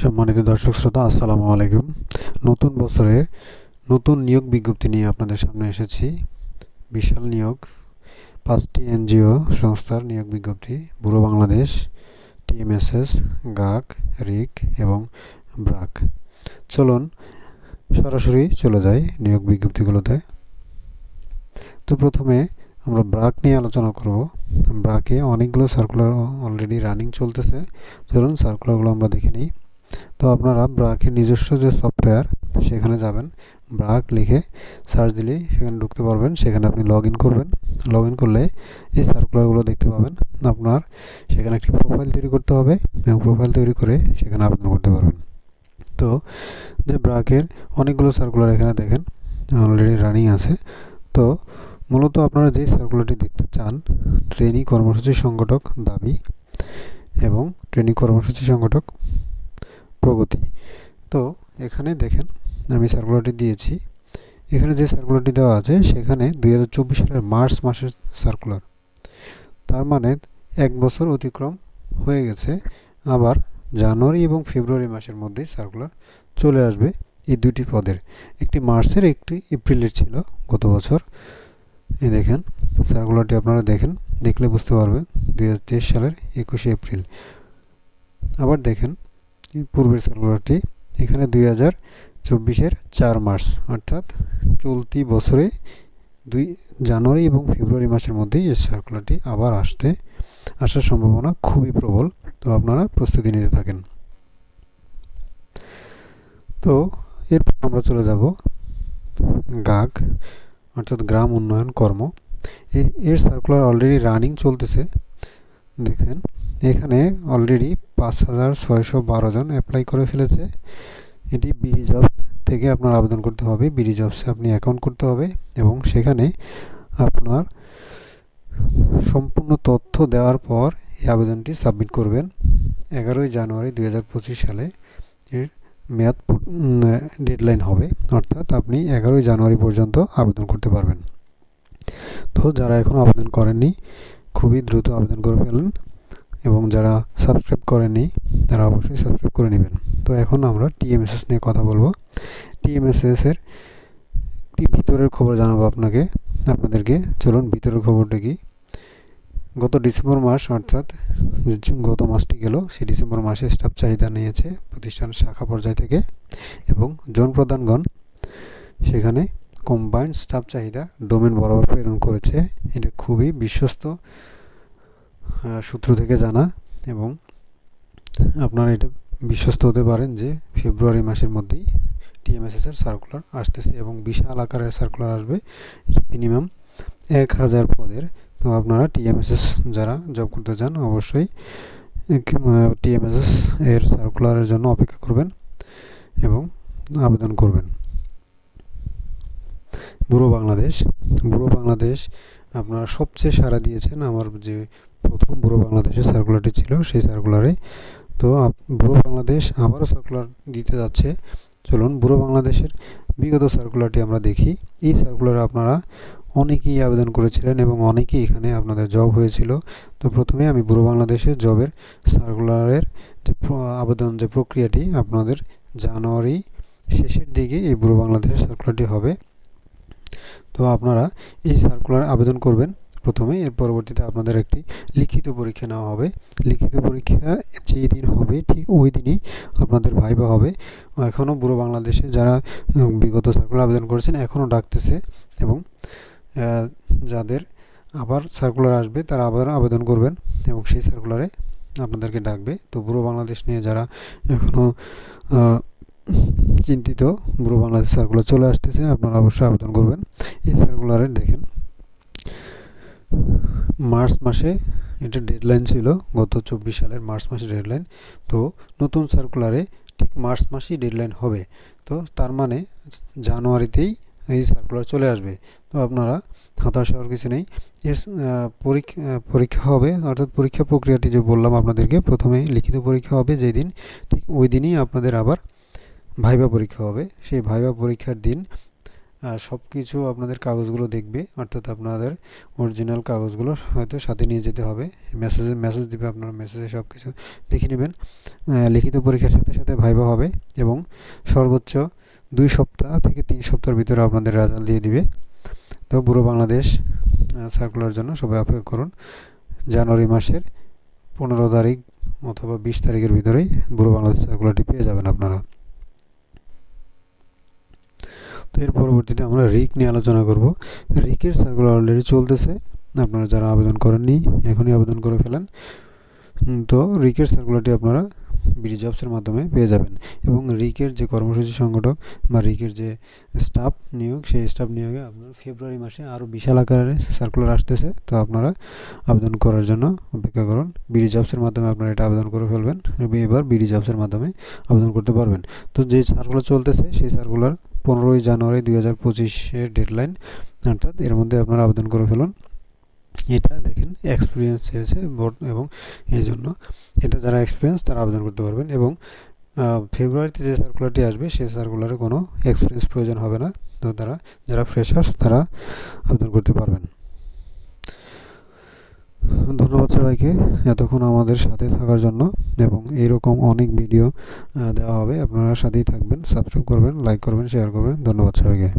সম্মানিত দর্শক শ্রোতা, আসসালামু আলাইকুম। নতুন বছরের নতুন নিয়োগ বিজ্ঞপ্তি নিয়ে আপনাদের সামনে এসেছি। বিশাল নিয়োগ, পাঁচটি এনজিও সংস্থার নিয়োগ বিজ্ঞপ্তি বুড়ো বাংলাদেশ, টিএমএসএস, গাক, রিক এবং ব্রাক। চলুন সরাসরি চলে যাই নিয়োগ বিজ্ঞপ্তিগুলোতে। তো প্রথমে আমরা ব্রাক নিয়ে আলোচনা করব। ব্রাকে অনেকগুলো সার্কুলার অলরেডি রানিং চলতেছে। চলুন সার্কুলারগুলো আমরা দেখে নিই। তো আপনারা ব্রাকের নিজস্ব যে সফটওয়্যার সেখানে যাবেন। ব্রাক লিখে সার্চ দিলেই সেখানে ঢুকতে পারবেন, সেখানে আপনি লগ করবেন। লগ করলে এই সার্কুলারগুলো দেখতে পাবেন। আপনার সেখানে একটি প্রোফাইল তৈরি করতে হবে এবং প্রোফাইল তৈরি করে সেখানে আবেদন করতে পারবেন। তো যে ব্রাকের অনেকগুলো সার্কুলার এখানে দেখেন অলরেডি রানিং আছে। তো মূলত আপনারা যেই সার্কুলারটি দেখতে চান ট্রেনিং কর্মসূচি সংগঠক দাবি এবং ট্রেনিং কর্মসূচি সংগঠক প্রগতি। তো এখানে দেখেন, আমি সার্কুলারটি দিয়েছি। এখানে যে সার্কুলারটি দেওয়া আছে, সেখানে দু হাজার চব্বিশ সালের মার্চ মাসের সার্কুলার তার মানে এক বছর অতিক্রম হয়ে গেছে। আবার জানুয়ারি এবং ফেব্রুয়ারি মাসের মধ্যেই সার্কুলার চলে আসবে এই দুটি পদের। একটি মার্চের, একটি এপ্রিলের ছিল গত বছর। এই দেখেন সার্কুলারটি আপনারা দেখেন, দেখলে বুঝতে পারবেন দু হাজার তেইশ সালের একুশে এপ্রিল। আবার দেখেন পূর্বের সার্কুলারটি এখানে দুই হাজার চব্বিশের চার মার্চ, অর্থাৎ চলতি বছরে দুই জানুয়ারি এবং ফেব্রুয়ারি মাসের মধ্যেই এই সার্কুলারটি আবার আসতে আসার সম্ভাবনা খুবই প্রবল। তো আপনারা প্রস্তুতি নিতে থাকেন। তো এরপর আমরা চলে যাব গাগ, অর্থাৎ গ্রাম উন্নয়ন কর্ম। এর সার্কুলার অলরেডি রানিং চলতেছে। দেখেন অলরেডি পাঁচ হাজার ছয়শো বারো জন অ্যাপ্লাই করে ফেলেছে। এটি বিডি জব থেকে আপনার আবেদন করতে হবে। বিডি জবসে আপনি অ্যাকাউন্ট করতে হবে এবং সেখানে আপনার সম্পূর্ণ তথ্য দেওয়ার পর এই আবেদনটি সাবমিট করবেন। এগারোই জানুয়ারি দু হাজার পঁচিশ সালে এর মেয়াদ ডেডলাইন হবে। অর্থাৎ আপনি এগারোই জানুয়ারি পর্যন্ত আবেদন করতে পারবেন। তো যারা এখনও আবেদন করেননি, খুবই দ্রুত আবেদন করে ফেলেন। এবং যারা সাবস্ক্রাইব করেননি, তারা অবশ্যই সাবস্ক্রাইব করে নেবেন। তো এখন আমরা টিএমএসএস নিয়ে কথা বলব। টিএমএসএস এর একটি ভিতরের খবর জানাব আপনাকে। আপনাদেরকে চলুন ভিতরের খবরটা কি? গত ডিসেম্বর মাস, অর্থাৎ গত মাসটি গেল, সেই ডিসেম্বর মাসে স্টাফ চাহিদা নিয়েছে প্রতিষ্ঠান শাখা পর্যায় থেকে এবং জন জনপ্রধানগণ সেখানে কম্বাইন্ড স্টাফ চাহিদা ডোমেন বরাবর প্রেরণ করেছে। এটা খুবই বিশ্বস্ত সূত্র থেকে জানা এবং আপনারা এটা বিশ্বস্ত হতে পারেন যে ফেব্রুয়ারি মাসের মধ্যেই টিএমএসএস এর সার্কুলার আসতেছে এবং বিশাল আকারের সার্কুলার আসবে। মিনিমাম এক হাজার পদের। তো আপনারা টিএমএসএস যারা জব করতে চান, অবশ্যই টিএমএসএস এর সার্কুলারের জন্য অপেক্ষা করবেন এবং আবেদন করবেন। বুড়ো বাংলাদেশ বুড়ো বাংলাদেশ আপনারা সবচেয়ে সাড়া দিয়েছেন আমার যে প্রথম বুড়ো বাংলাদেশের সার্কুলারটি ছিল, সেই সার্কুলারে তো বুড়ো বাংলাদেশ আবারও সার্কুলার দিতে যাচ্ছে। চলুন, বুড়ো বাংলাদেশের বিগত সার্কুলারটি আমরা দেখি। এই সার্কুলারে আপনারা অনেকেই আবেদন করেছিলেন এবং অনেকেই এখানে আপনাদের জব হয়েছিল। তো প্রথমে আমি বুড়ো বাংলাদেশের জবের সার্কুলারের যে আবেদন যে প্রক্রিয়াটি আপনাদের জানুয়ারি শেষের দিকে এই বুড়ো বাংলাদেশের সার্কুলারটি হবে। তো আপনারা এই সার্কুলার আবেদন করবেন প্রথমে, এর পরবর্তীতে আপনাদের একটি লিখিত পরীক্ষা নেওয়া হবে। লিখিত পরীক্ষা যেই দিন হবে, ঠিক ওই দিনই আপনাদের ভাইবা হবে। এখনও বুড়ো বাংলাদেশে যারা বিগত সার্কুলার আবেদন করেছেন এখনও ডাকতেছে এবং যাদের আবার সার্কুলার আসবে, তারা আবার আবেদন করবেন এবং সেই সার্কুলারে আপনাদেরকে ডাকবে। তো বুড়ো বাংলাদেশ নিয়ে যারা এখনও চিন্তিত বুড়ো বাংলাদেশ সার্কুলার চলে আসতেছে, আপনারা অবশ্যই আবেদন করবেন। এই সার্কুলারে দেখেন, মার্চ মাসে এটা ডেডলাইন ছিল, গত চব্বিশ সালের মার্চ মাসে ডেডলাইন তো নতুন সার্কুলারে ঠিক মার্চ মাসেই ডেডলাইন হবে। তো তার মানে জানুয়ারিতেই এই সার্কুলার চলে আসবে। তো আপনারা হতাশ হওয়ার কিছু নেই। এর পরীক্ষা পরীক্ষা হবে, অর্থাৎ পরীক্ষা প্রক্রিয়াটি যে বললাম আপনাদেরকে, প্রথমে লিখিত পরীক্ষা হবে যেই দিন ঠিক ওই দিনই আপনাদের আবার ভাইবা পরীক্ষা হবে। সেই ভাইবা পরীক্ষার দিন সব কিছু আপনাদের কাগজগুলো দেখবে, অর্থাৎ আপনাদের অরিজিনাল কাগজগুলো হয়তো সাথে নিয়ে যেতে হবে। মেসেজে মেসেজ দিবে আপনারা মেসেজে সব কিছু দেখে নেবেন। লিখিত পরীক্ষার সাথে সাথে ভাইবা হবে এবং সর্বোচ্চ দুই সপ্তাহ থেকে তিন সপ্তাহের ভিতরে আপনাদের রেজাল্ট দিয়ে দিবে। তো বুড়ো বাংলাদেশ সার্কুলার জন্য সবাই অপেক্ষা করুন। জানুয়ারি মাসের পনেরো তারিখ অথবা বিশ তারিখের ভিতরেই বুড়ো বাংলাদেশ সার্কুলারটি পেয়ে যাবেন আপনারা। তো এর পরবর্তীতে আমরা রিক নিয়ে আলোচনা করব। রিকের সার্কুলার অলরেডি চলতেছে। আপনারা যারা আবেদন করেননি, এখনই আবেদন করে ফেলেন। তো রিকের সার্কুলারটি আপনারা বিডি জবসের মাধ্যমে পেয়ে যাবেন। এবং রিকের যে কর্মসূচি সংগঠক বা রিকের যে স্টাফ নিয়োগ, সেই স্টাফ নিয়োগে আপনার ফেব্রুয়ারি মাসে আরও বিশাল আকারে সার্কুলার আসতেছে। তো আপনারা আবেদন করার জন্য অপেক্ষা করুন। বিডি জবসের মাধ্যমে আপনারা এটা আবেদন করে ফেলবেন। এবার বিডি জবসের মাধ্যমে আবেদন করতে পারবেন। তো যে সার্কুলার চলতেছে, সেই সার্কুলার পনেরোই জানুয়ারি দুই হাজার পঁচিশের ডেডলাইন অর্থাৎ এর মধ্যে আপনারা আবেদন করে ফেলুন। এটা দেখেন এক্সপিরিয়েন্স চেয়েছে বোর্ড এবং এই জন্য এটা যারা এক্সপিরিয়েন্স তারা আবেদন করতে পারবেন এবং ফেব্রুয়ারিতে যে সার্কুলারটি আসবে সেই সার্কুলারে কোনো এক্সপিরিয়েন্স প্রয়োজন হবে না। তো তারা, যারা ফ্রেশার্স তারা আবেদন করতে পারবেন। ধন্যবাদ সবাইকে এতক্ষণ আমাদের সাথে থাকার জন্য এবং এইরকম অনেক ভিডিও দেওয়া হবে। আপনারা সাথেই থাকবেন সাবস্ক্রাইব করবেন লাইক করবেন শেয়ার করবেন। ধন্যবাদ সবাইকে।